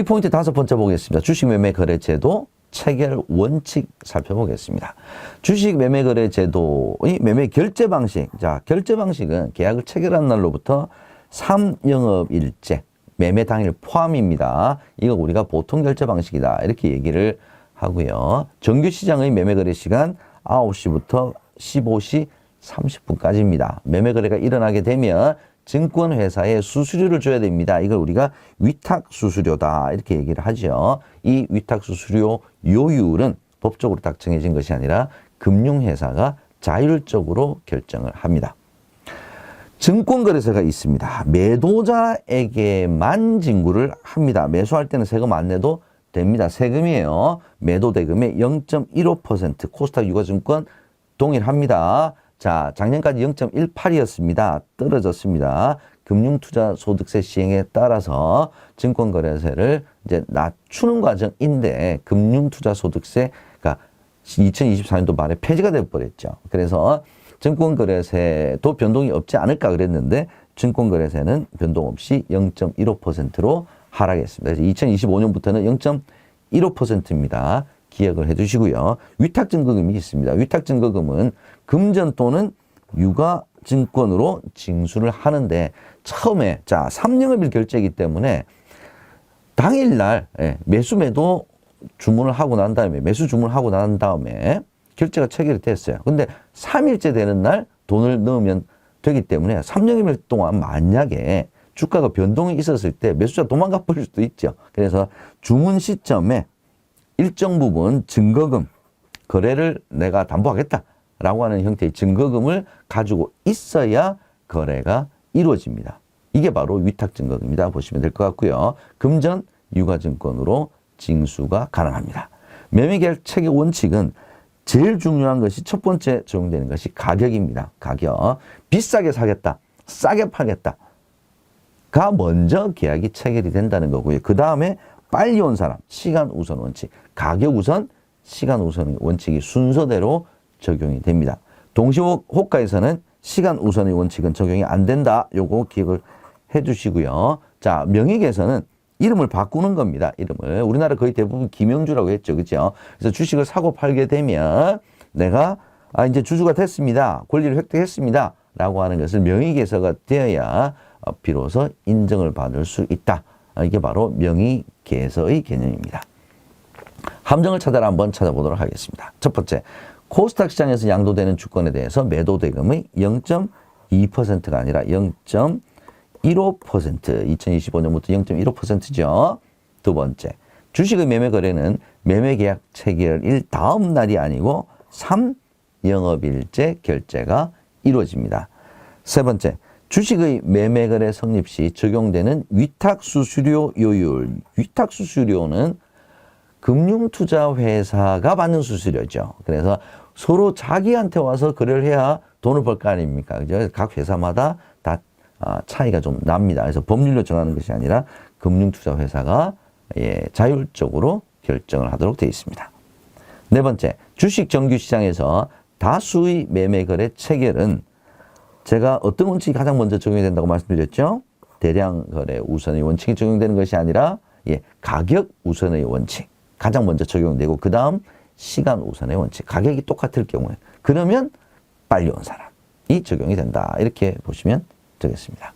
키포인트 다섯 번째 보겠습니다. 주식 매매 거래 제도 체결 원칙 살펴보겠습니다. 주식 매매 거래 제도의 매매 결제 방식. 자, 결제 방식은 계약을 체결한 날로부터 3영업일째 매매 당일 포함입니다. 이거 우리가 보통 결제 방식이다. 이렇게 얘기를 하고요. 정규 시장의 매매 거래 시간 9시부터 15시 30분까지입니다. 매매 거래가 일어나게 되면 증권회사에 수수료를 줘야 됩니다. 이걸 우리가 위탁 수수료다 이렇게 얘기를 하죠. 이 위탁 수수료 요율은 법적으로 딱 정해진 것이 아니라 금융회사가 자율적으로 결정을 합니다. 증권거래소가 있습니다. 매도자에게만 징구를 합니다. 매수할 때는 세금 안 내도 됩니다. 세금이에요. 매도 대금의 0.15% 코스닥 유가증권 동일합니다. 자, 작년까지 0.18이었습니다. 떨어졌습니다. 금융투자소득세 시행에 따라서 증권거래세를 이제 낮추는 과정인데 금융투자소득세가 2024년도 말에 폐지가 되어버렸죠. 그래서 증권거래세도 변동이 없지 않을까 그랬는데 증권거래세는 변동 없이 0.15%로 하락했습니다. 그래서 2025년부터는 0.15%입니다. 기억을 해 두시고요. 위탁증거금이 있습니다. 위탁증거금은 금전 또는 유가 증권으로 징수를 하는데 처음에 자 3영업일 결제이기 때문에 당일날 예, 매수 매도 주문을 하고 난 다음에 매수 주문을 하고 난 다음에 결제가 체결이 됐어요. 근데 3일째 되는 날 돈을 넣으면 되기 때문에 3영업일 동안 만약에 주가가 변동이 있었을 때 매수자 도망가 버릴 수도 있죠. 그래서 주문 시점에 일정 부분 증거금 거래를 내가 담보하겠다라고 하는 형태의 증거금을 가지고 있어야 거래가 이루어집니다. 이게 바로 위탁 증거금이다 보시면 될 것 같고요. 금전 유가증권으로 징수가 가능합니다. 매매계약 체계 원칙은 제일 중요한 것이 첫 번째 적용되는 것이 가격입니다. 가격. 비싸게 사겠다. 싸게 팔겠다. 가 먼저 계약이 체결이 된다는 거고요. 그 다음에 빨리 온 사람, 시간 우선 원칙, 가격 우선, 시간 우선 원칙이 순서대로 적용이 됩니다. 동시호가에서는 시간 우선의 원칙은 적용이 안 된다. 요거 기억을 해 주시고요. 자, 명의계에서는 이름을 바꾸는 겁니다. 이름을. 우리나라 거의 대부분 김영주라고 했죠. 그죠? 그래서 주식을 사고 팔게 되면 내가 아, 이제 주주가 됐습니다. 권리를 획득했습니다. 라고 하는 것을 명의계서가 되어야 어, 비로소 인정을 받을 수 있다. 아, 이게 바로 명의계서의 개념입니다. 함정을 찾아라 한번 찾아보도록 하겠습니다. 첫 번째, 코스닥 시장에서 양도되는 주권에 대해서 매도 대금의 0.2%가 아니라 0.15% 2025년부터 0.15%죠. 두 번째, 주식의 매매 거래는 매매 계약 체결일 다음 날이 아니고 3 영업일째 결제가 이루어집니다. 세 번째, 주식의 매매 거래 성립 시 적용되는 위탁 수수료 요율. 위탁 수수료는 금융투자회사가 받는 수수료죠. 그래서 서로 자기한테 와서 거래를 해야 돈을 벌 거 아닙니까? 그죠? 각 회사마다 다 아, 차이가 좀 납니다. 그래서 법률로 정하는 것이 아니라 금융투자회사가 예, 자율적으로 결정을 하도록 되어 있습니다. 네 번째, 주식 정규 시장에서 다수의 매매 거래 체결은 제가 어떤 원칙이 가장 먼저 적용이 된다고 말씀드렸죠? 대량 거래 우선의 원칙이 적용되는 것이 아니라 예, 가격 우선의 원칙 가장 먼저 적용되고 그 다음 시간 우선의 원칙 가격이 똑같을 경우에 그러면 빨리 온 사람이 적용이 된다 이렇게 보시면 되겠습니다.